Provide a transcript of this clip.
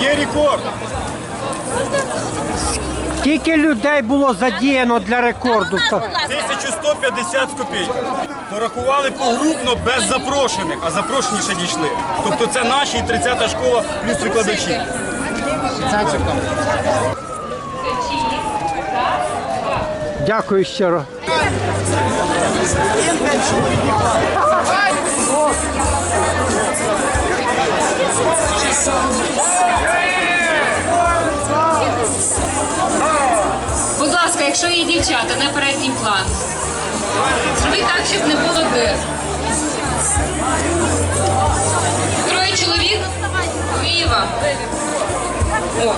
Є рекорд. Скільки людей було задіяно для рекорду? 1150 копійок. Порахували погрупно без запрошених, а запрошені ще дійшли. Тобто це наші і 30-та школа плюс викладачі. Дякую щиро. Дівчата на передній план. Зроби так, щоб не було дир. Троє чоловік. Віва. О.